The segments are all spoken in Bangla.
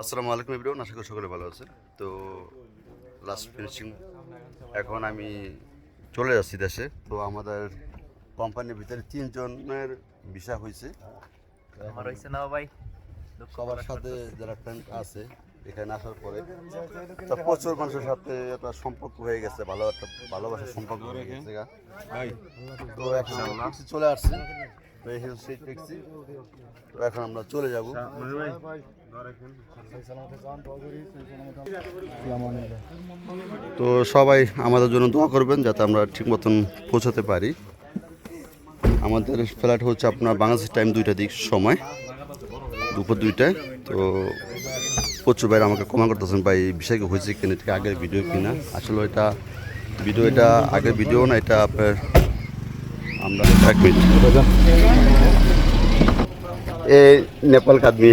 আসসালামু আলাইকুম ইব্রাহিম আশা করি সকলে ভালো আছে তো লাস্ট ফিনিশিং এখন আমি চলে যাচ্ছি দেশে। তো আমাদের কোম্পানির ভিতরে তিনজনের ভিসা হয়েছে। আমার হয়েছে না ভাই সবার সাথে যারা ফ্রেন্ড আছে এখানে আসার পরে। তো প্রচুর মানুষের সাথে একটা সম্পর্ক হয়ে গেছে ভালো একটা ভালোবাসার সম্পর্ক হয়ে গেছে গা। তো এখন চলে আসছি। তো এখন আমরা চলে যাব। তো সবাই আমাদের জন্য দোয়া করবেন যাতে আমরা ঠিক মতন পৌঁছাতে পারি। আমাদের ফ্ল্যাট হচ্ছে আপনার বাংলাদেশের টাইম দুইটা দিক সময়, দুপুর দুইটায়। তো প্রচুর ভাই আমাকে কমা করতেছেন, ভাই বিষয়কে হয়েছে কিনা? এটা আগের ভিডিও কিনা? আসলে এটা ভিডিও এটা আগের ভিডিও না, এটা আপনার আমরা এক মিনিট নেপাল কাদমি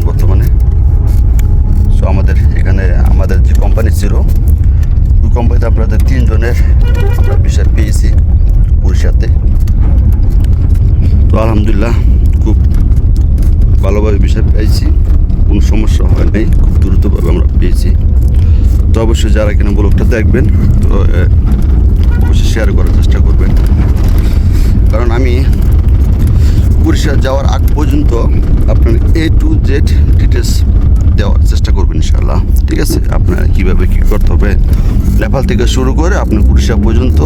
কোম্পানিতে আপনাদের তিনজনের আমরা বিষয় পেয়েছি উড়িষ্যাতে তো আলহামদুলিল্লাহ, খুব ভালোভাবে বিষয় পেয়েছি, কোনো সমস্যা হয় নাই, খুব দ্রুতভাবে আমরা পেয়েছি। তো অবশ্যই যারা কিনা ব্লগটা দেখবেন, তো অবশ্যই শেয়ার করার চেষ্টা করবেন। কারণ আমি উড়িষ্যা যাওয়ার আগ পর্যন্ত আপনার এ টু জেড ডিটেলস দেওয়ার চেষ্টা করবেন ইনশাল্লাহ ঠিক আছে? আপনার কীভাবে কী করতে হবে? নেপাল থেকে শুরু করে আপনি উড়িষ্যা পর্যন্ত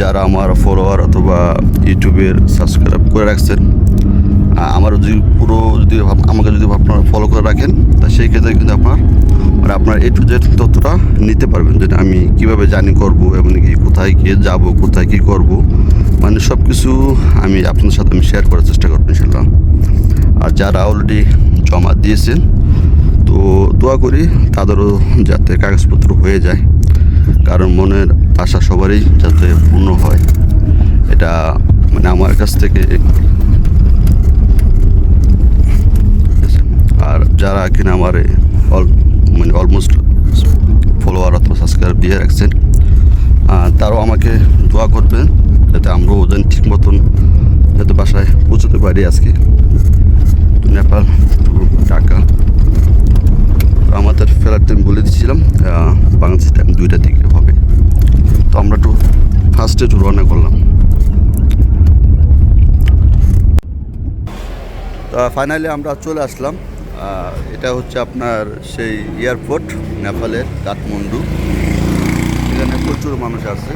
যারা আমার ফলোয়ার অথবা ইউটিউবের সাবস্ক্রাইব করে রাখছেন আমার যদি পুরো যদি আমাকে যদি আপনারা ফলো করে রাখেন, তা সেই ক্ষেত্রে কিন্তু আপনার মানে আপনার এ টু জেড তথ্যটা নিতে পারবেন যেটা আমি কীভাবে জানি করব এবং কি কোথায় গিয়ে যাব, কোথায় কি করব। মানে সব কিছু আমি আপনার সাথে আমি শেয়ার করার চেষ্টা করব ইনশাল্লাহ আর যারা অলরেডি জমা দিয়েছেন, তো দোয়া করি তাদেরও যাতে কাগজপত্র হয়ে যায়। কারণ মনের আশা সবারই যাতে পূর্ণ হয়। এটা মানে আমার কাছ থেকে আর যারা কিনা আমার অল মানে অলমোস্ট ফলোয়ার অথবা সাবস্ক্রাইব দিয়ে রাখছেন তারাও আমাকে দোয়া করবেন যাতে আমরাও ওজন ঠিক মতন যাতে বাসায় পৌঁছতে পারি আজকে। নেপাল, ঢাকা। আমাদের ফেরার টাইম বলে দিয়েছিলাম বাংলাদেশ টাইম দুইটা হবে তো আমরা একটু ফার্স্টে রওনা করলাম। ফাইনালি আমরা চলে আসলাম। এটা হচ্ছে আপনার সেই এয়ারপোর্ট নেপালের কাঠমান্ডু। এখানে প্রচুর মানুষ আছে।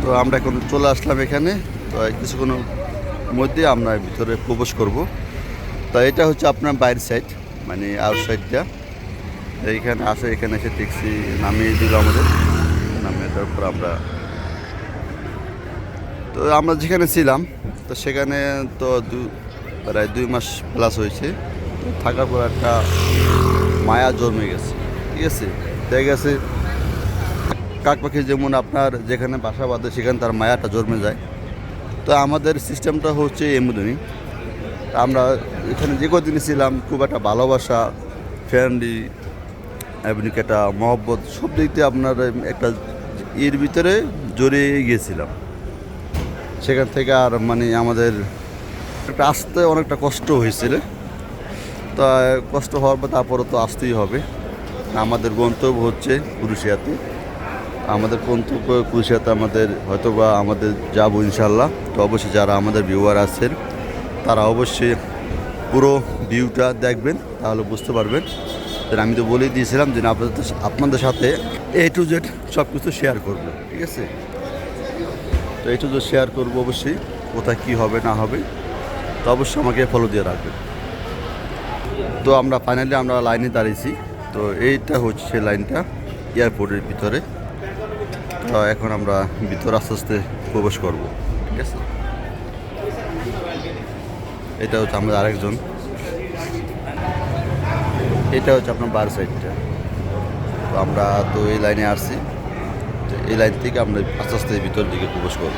তো আমরা এখন চলে আসলাম এখানে। তো কিছুক্ষণের মধ্যে আমরা ভিতরে প্রবেশ করব। তো এটা হচ্ছে আপনার বাইরের সাইড মানে আউট সাইডটা এইখানে আসে, এখানে এসে ট্যাক্সি নামিয়ে দিল আমাদের। নামিয়ে তারপর আমরা তো আমরা যেখানে ছিলাম, তো সেখানে তো দু, প্রায় দুই মাস প্লাস হয়েছে। তো থাকার পর একটা মায়া জন্মে গেছে, ঠিক আছে? দেখা গেছে কাক পাখি যেমন আপনার যেখানে বাসা বাঁধে, সেখানে তার মায়াটা জন্মে যায়। তো আমাদের সিস্টেমটা হচ্ছে এমনি আমরা এখানে যে কদিন ছিলাম, খুব একটা ভালোবাসা ফ্রেন্ডলি এবং একটা মহব্বত, সব দিক দিয়ে আপনার একটা এর ভিতরে জড়িয়ে গিয়েছিলাম। সেখান থেকে আর মানে আমাদের একটা আসতে অনেকটা কষ্ট হয়েছিল। তা কষ্ট হওয়ার পর তারপরে তো আসতেই হবে। আমাদের গন্তব্য হচ্ছে কুরুশিয়াতে। আমাদের গন্তব্য কুরুশিয়াতে আমাদের হয়তো বা আমাদের যাব ইনশাল্লাহ তো অবশ্যই যারা আমাদের ভিউয়ার আছেন, তারা অবশ্যই পুরো ভিউটা দেখবেন, তাহলে বুঝতে পারবেন। আমি তো বলেই দিয়েছিলাম যে আপনাদের আপনাদের সাথে এ টু জেড সব কিছু শেয়ার করব, ঠিক আছে? তো এ এইটু তো শেয়ার করব অবশ্যই, কোথায় কী হবে, না হবে, তো অবশ্যই আমাকে ফলো দিয়ে রাখবেন। তো আমরা ফাইনালি আমরা লাইনে দাঁড়িয়েছি, তো এইটা হচ্ছে লাইনটা এয়ারপোর্টের ভিতরে। তো এখন আমরা ভিতরে আস্তে আস্তে প্রবেশ করব, ঠিক আছে? এটা হচ্ছে আমাদের আরেকজন। এটা হচ্ছে আপনার বার সাইডটা তো আমরা তো এই লাইনে আসছি। তো এই লাইন থেকে আমরা আস্তে আস্তে ভিতর দিকে প্রবেশ করব।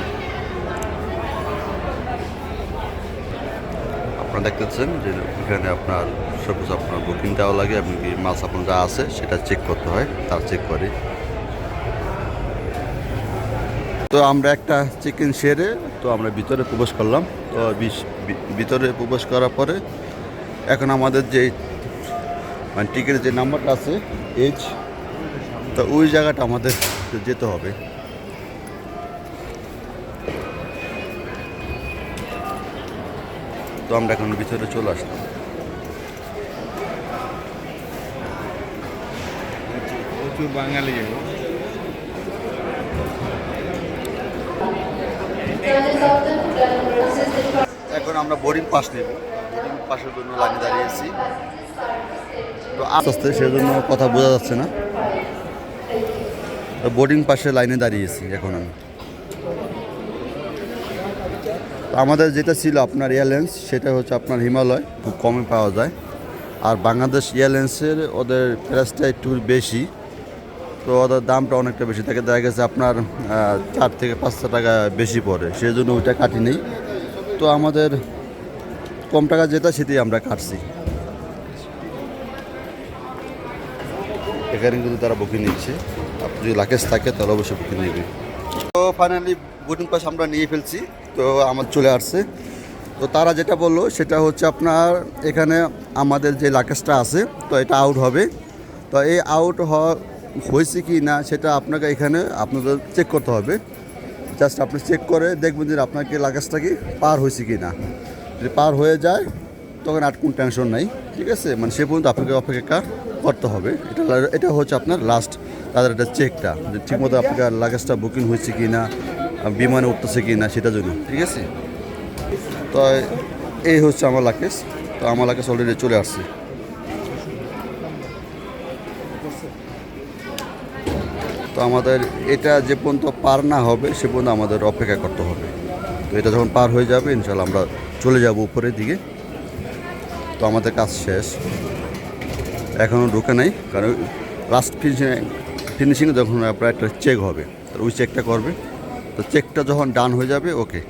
আপনারা দেখতে দেখতেছেন যে এখানে আপনার সব কিছু আপনার বুকিং দেওয়া লাগে এমনকি মাছ আপনার যা আছে সেটা চেক করতে হয়, তার চেক করে। তো আমরা একটা চিকেন সেরে তো আমরা ভিতরে প্রবেশ করলাম। তো ভিতরে প্রবেশ করার পরে এখন আমাদের যে মানে টিকিটের যে নাম্বারটা আছে এইচ তো ওই জায়গাটা আমাদের যেতে হবে। তো আমরা এখন ভিতরে চলে আসলাম। প্রচুর বাঙালি এখন আমরা বোর্ডিং পাস নেব। বোর্ডিং পাসের জন্য লাইনে দাঁড়িয়েছি তো আস্তে আস্তে সেজন্য কথা বোঝা যাচ্ছে না। বোর্ডিং পাশে লাইনে দাঁড়িয়েছি এখন আমি। আমাদের যেটা ছিল আপনার এয়ারলাইন্স, সেটা হচ্ছে আপনার হিমালয়, খুব কমে পাওয়া যায়। আর বাংলাদেশ এয়ারলাইন্সের ওদের প্রাইসটা একটু বেশি, তো ওদের দামটা অনেকটা বেশি। থাকে দেখা গেছে আপনার চার থেকে পাঁচশো টাকা বেশি পড়ে সেই জন্য ওইটা কাটি নেই তো আমাদের কম টাকা যেটা, সেটাই আমরা কাটছি। এখানে কিন্তু তারা বুকিং নিচ্ছে, আপনি যদি লাকেজ থাকে, তাহলে অবশ্যই বুকিং নেবে। তো ফাইনালি বুকিং পাস আমরা নিয়ে ফেলছি, তো আমার চলে আসছে। তো তারা যেটা বলল, সেটা হচ্ছে আপনার এখানে আমাদের যে লাকেজটা আছে, তো এটা আউট হবে। তো এই আউট হয়েছে কি না, সেটা আপনাকে এখানে আপনাদের চেক করতে হবে। জাস্ট আপনি চেক করে দেখবেন যে আপনাকে লাগেজটা কি পার হয়েছে কি না। যদি পার হয়ে যায়, তখন আর কোনো টেনশন নাই, ঠিক আছে? মানে সে পর্যন্ত আপনাকে অপেক্ষা করতে হবে। এটা এটা হচ্ছে আপনার লাস্ট তাদের একটা চেকটা যে ঠিকমতো আপনার লাগেজটা বুকিং হয়েছে কি না বিমানে উঠতেছে কি না সেটার জন্য, ঠিক আছে? তো এই হচ্ছে আমার লাগেজ তো আমার লাগেজ অলরেডি চলে আসছে। তো আমাদের এটা যে পর্যন্ত পার না হবে, সে পর্যন্ত আমাদের অপেক্ষা করতে হবে। তো এটা যখন পার হয়ে যাবে ইনশাল্লাহ আমরা চলে যাব উপরের দিকে। তো আমাদের কাজ শেষ। এখনও ঢুকে নাই, কারণ লাস্ট ফিনিশিং যখন আপনার একটা চেক হবে ওই চেকটা করবে। তো চেকটা যখন ডান হয়ে যাবে ওকে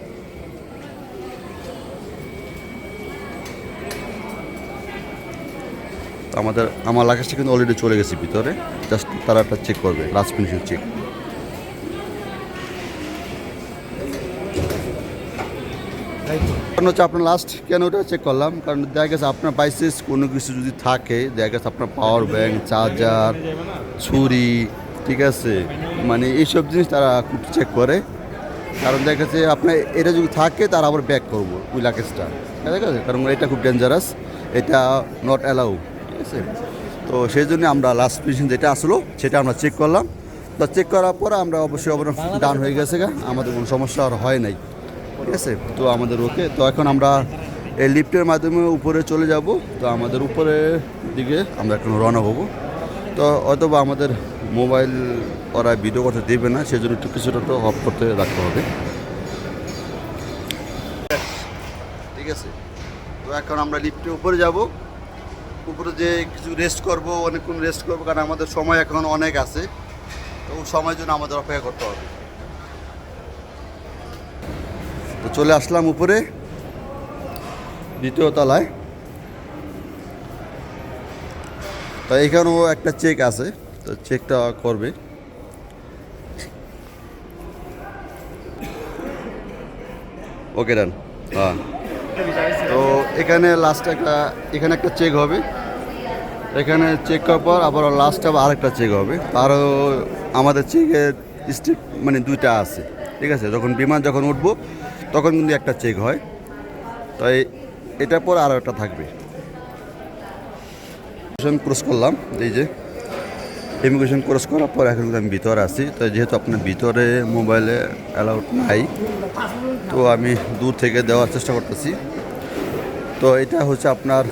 আমাদের, আমার লাগেজটা কিন্তু অলরেডি চলে গেছে ভিতরে জাস্ট তারা একটা চেক করবে লাস্ট ফিনিশিং চেক কারণ হচ্ছে আপনার লাস্ট কেন ওটা চেক করলাম? কারণ দেখা গেছে আপনার বাইসেস কোনো কিছু যদি থাকে, দেখা গেছে আপনার পাওয়ার ব্যাংক চার্জার ছুরি, ঠিক আছে? মানে এইসব জিনিস তারা খুব চেক করে। কারণ দেখা যাচ্ছে আপনার এটা যদি থাকে, তার আবার ব্যাক করব ওই লাগেজটা ঠিক আছে কারণ এটা খুব ডেঞ্জারাস এটা নট অ্যালাউ ঠিক আছে? তো সেই জন্য আমরা লাস্ট পজিশন যেটা আসলো, সেটা আমরা চেক করলাম। তো চেক করার পর আমরা অবশ্যই ডান হয়ে গেছে গা। আমাদের কোনো সমস্যা আর হয় নাই। ঠিক আছে? তো আমাদের ওকে, তো এখন আমরা এই লিফটের মাধ্যমে উপরে চলে যাব। তো আমাদের উপরের দিকে আমরা এখন রওনা হব। তো অথবা আমাদের মোবাইল ওরা ভিডিও করতে দেবে না, সেজন্য একটু কিছুটা তো অফ করতে রাখতে হবে। ঠিক আছে? তো এখন আমরা লিফটের উপরে যাব। উপরে যে কিছু রেস্ট করব, অনেকক্ষণ রেস্ট করব, কারণ আমাদের সময় এখন অনেক আছে। তো সময়ের জন্য আমাদের অপেক্ষা করতে হবে। তো চলে আসলাম উপরে, দ্বিতীয় তলায়। তো এখানেও একটা চেক আছে, তো চেকটা করবে। ওকে, ডান। হ্যাঁ। তো এখানে লাস্ট একটা, এখানে একটা চেক হবে। এখানে চেক করার পর আবার লাস্ট আবার আরেকটা চেক হবে। আরও আমাদের চেকের স্টেপ মানে দুইটা আছে, ঠিক আছে? যখন বিমান যখন উঠবো তখন কিন্তু একটা চেক হয়। তাই এটার পর আরও একটা থাকবে। ইমিগ্রেশন ক্রস করলাম, এই যে ইমিগ্রেশন ক্রস করার পর এখন আমি ভিতরে আছি। তো যেহেতু আপনার ভিতরে মোবাইলে অ্যালাউড নাই, তো আমি দূর থেকে দেওয়ার চেষ্টা করতেছি। তো এটা হচ্ছে আপনার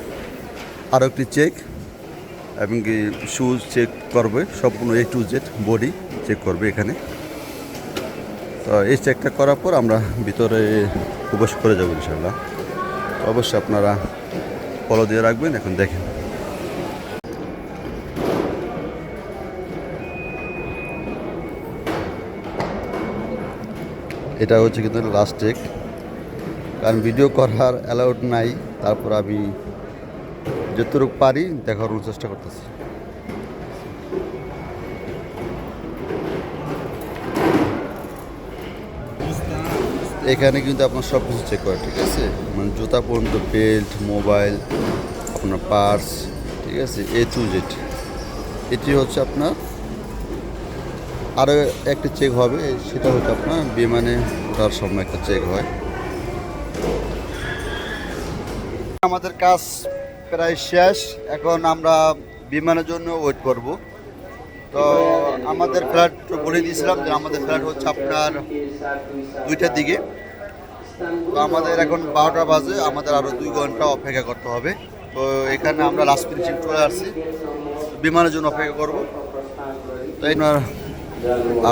আরও একটি চেক এবং কি শুজ চেক করবে। সম্পূর্ণ A to Z body check করবে এখানে। তো এই চেকটা করার পর আমরা ভিতরে প্রবেশ করে যাব ইনশাল্লাহ অবশ্যই আপনারা ফলো দিয়ে রাখবেন, এখন দেখেন। এটা হচ্ছে কিন্তু লাস্ট চেক কারণ ভিডিও করার অ্যালাউড নাই, তারপর আমি যতটুকু পারি দেখানোর চেষ্টা করতেছি। এখানে কিন্তু আপনার সব কিছু চেক করে, ঠিক আছে? মানে জুতা পর্যন্ত বেল্ট মোবাইল আপনার পার্স ঠিক আছে? এ টু জেড এটি হচ্ছে আপনার, আরও একটা চেক হবে, সেটা হচ্ছে আপনার বিমানে ওঠার সময় একটা চেক হয়। আমাদের কাজ প্রায় শেষ, এখন আমরা বিমানের জন্য ওয়েট করব। তো আমাদের ফ্ল্যাট বলে দিয়েছিলাম যে আমাদের ফ্ল্যাট হচ্ছে আপনার দুইটার দিকে। তো আমাদের এখন বারোটা বাজে, আমাদের আরও দুই ঘণ্টা অপেক্ষা করতে হবে। তো এখানে আমরা লাস্ট ফিনিশিং চলে আসছি। বিমানের জন্য অপেক্ষা করব। তো আপনার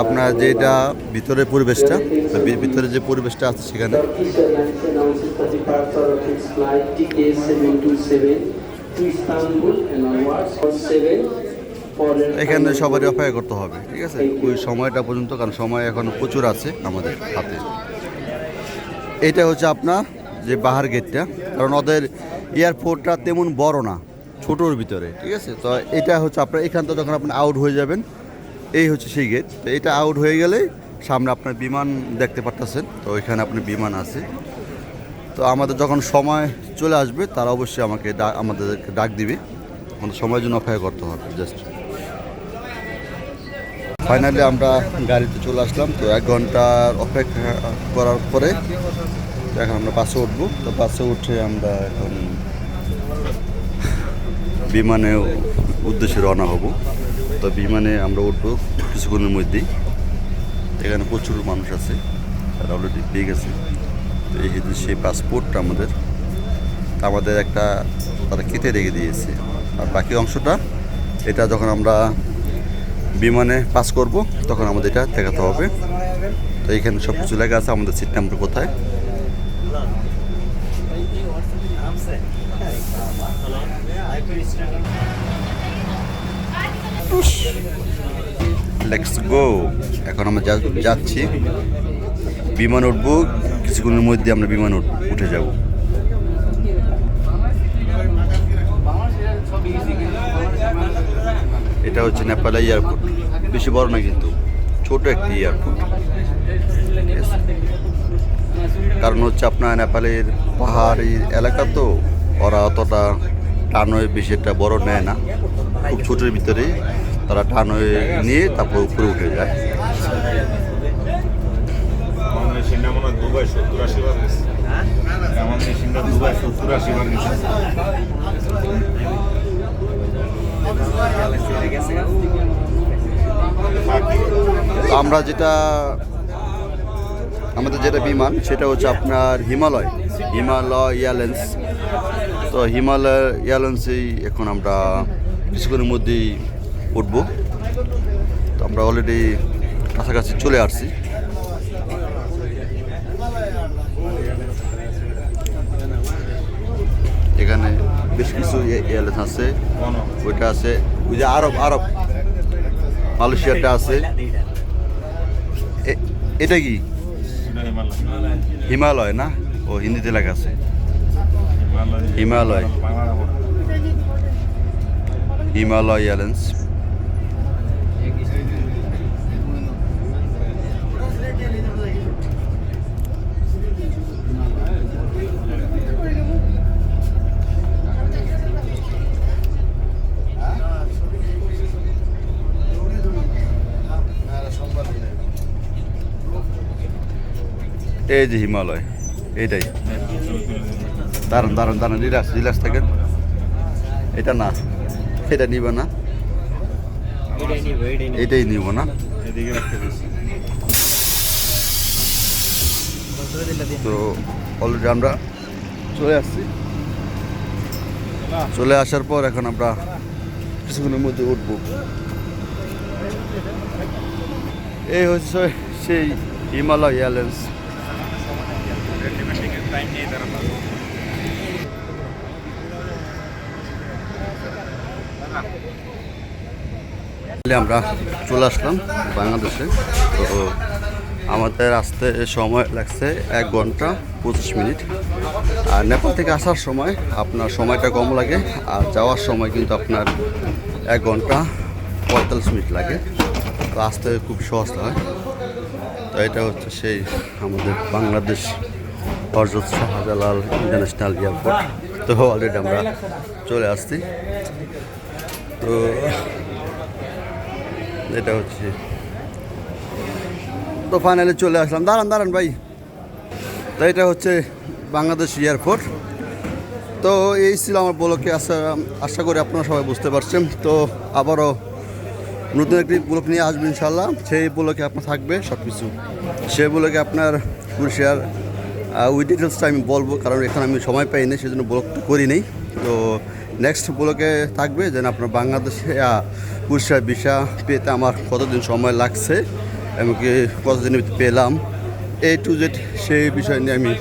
আপনার যেটা ভিতরের পরিবেশটা ভিতরে যে পরিবেশটা আছে সেখানে। Turkish Airlines announces the departure of its flight TK727 to Istanbul and onwards on 7 for an এখানে সবারই অপেক্ষা করতে হবে, ঠিক আছে? ওই সময়টা পর্যন্ত, কারণ সময় এখন প্রচুর আছে আমাদের হাতে। এটা হচ্ছে আপনার যে বাহার গেটটা কারণ ওদের এয়ারপোর্টটা তেমন বড় না, ছোটোর ভিতরে, ঠিক আছে? তো এটা হচ্ছে আপনার, এখান থেকে যখন আপনি আউট হয়ে যাবেন, এই হচ্ছে সেই গেট তো এটা আউট হয়ে গেলে সামনে আপনার বিমান দেখতে পারতেছেন, তো ওইখানে আপনার বিমান আছে। তো আমাদের যখন সময় চলে আসবে, তারা অবশ্যই আমাকে আমাদেরকে ডাক দিবে। আমাদের সময়ের জন্য অপেক্ষা করতে হবে জাস্ট ফাইনালি আমরা গাড়িতে চলে আসলাম। তো এক ঘণ্টার অপেক্ষা করার পরে এখন আমরা বাসে উঠবো। তো বাসে উঠে আমরা এখন বিমানে উদ্দেশ্যে রওনা হব। তো বিমানে আমরা উঠবো কিছুক্ষণের মধ্যেই। এখানে প্রচুর মানুষ আছে, তারা অলরেডি পেয়ে গেছে। তো এই সেই পাসপোর্টটা আমাদের আমাদের একটা তারা কেটে রেখে দিয়েছে। আর বাকি অংশটা, এটা যখন আমরা বিমানে পাস করব, তখন আমাদের এটা দেখাতে হবে। তো এইখানে সব কিছু লেখা আছে, আমাদের সিট নাম্বার কোথায়? লেটস গো এখন আমরা যাচ্ছি, বিমান উঠবো, কিছুক্ষণের মধ্যে আমরা বিমান উঠে যাব। এটা হচ্ছে নেপাল এয়ারপোর্ট বেশি বড় না কিন্তু ছোট একটি এয়ারপোর্ট কারণ হচ্ছে আপনার নেপালের পাহাড়ি এলাকা তো ওরা অতটা টানওয়ে বেশি একটা বড় নেয় না খুব ছোটোর ভিতরে তারা টানওয়ে নিয়ে তারপর উপরে উঠে যায় মনে হয় দুবাই সত্তর আশি আমার যেটা, আমাদের যেটা বিমান, সেটা হচ্ছে আপনার হিমালয় হিমালয় এয়ারলাইন্স। তো হিমালয় এয়ারলাইন্সেই এখন আমরা কিছুক্ষণের মধ্যেই উঠবো। তো আমরা অলরেডি কাছাকাছি চলে আসছি এখানে বেশ কিছু এয়ারলাইন্স আছে। ওইটা আছে। ওই যে আরব আরব। মালয়েশিয়াটা আছে। এটা কি? হিমালয় না? ও, হিন্দিতে লেখা আছে। হিমালয়। হিমালয় এয়ারলাইন্স এই যে হিমালয়, এইটাই। দাঁড়ান দাঁড়ান দাঁড়ান রিল্যাক্স রিল্যাক্স থাকেন। এটা না, এটা নিব না। এটাই নিব না। তো অলরেডি আমরা চলে আসছি। চলে আসার পর এখন আমরা কিছুক্ষণের মধ্যে উঠব। এই হচ্ছে সেই হিমালয় এয়ারলাইন্স। జాయిన్ আমরা চলে আসলাম বাংলাদেশে। তো আমাদের আসতে সময় লাগছে এক ঘণ্টা পঁচিশ মিনিট। আর নেপাল থেকে আসার সময় আপনার সময়টা কম লাগে, আর যাওয়ার সময় কিন্তু আপনার এক ঘণ্টা পঁয়তাল্লিশ মিনিট লাগে। তো আসতে খুব সহজ হয়। তো এটা হচ্ছে সেই আমাদের বাংলাদেশ হরজত শাহজালাল ইন্টারন্যাশনাল এয়ারপোর্ট। তো অলরেডি আমরা চলে আসছি। তো এটা হচ্ছে। তো ফাইনালি চলে আসলাম। দাঁড়ান দাঁড়ান ভাই। তো এটা হচ্ছে বাংলাদেশ এয়ারপোর্ট। তো এই ছিল আমার ব্লকে। আসা আশা করি আপনারা সবাই বুঝতে পারছেন। তো আবারও নতুন একটি ব্লক নিয়ে আসবেন ইনশাল্লাহ সেই ব্লকে আপনার থাকবে সব কিছু সেই ব্লকে আপনার কুরশিয়ার উই ডিটেলসটা আমি বলব কারণ এখানে আমি সময় সেই জন্য ব্লকটা করি নেই তো নেক্সট ব্লকে থাকবে যেন আপনার বাংলাদেশে কুরশিয়ার ভিসা পেতে আমার কতদিন সময় লাগছে এমনকি কতদিন পেলাম এ টু জেড সেই বিষয় নিয়ে আমি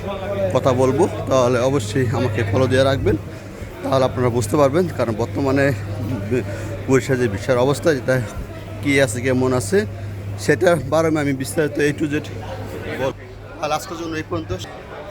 কথা বলব। তাহলে অবশ্যই আমাকে ফলো দিয়ে রাখবেন, তাহলে আপনারা বুঝতে পারবেন, কারণ বর্তমানে কুরশিয়ার যে ভিসার অবস্থা, যেটা কী আছে, কেমন আছে, সেটার বারে আমি বিস্তারিত এ টু জেড বল আজকের জন্য এই পর্যন্ত।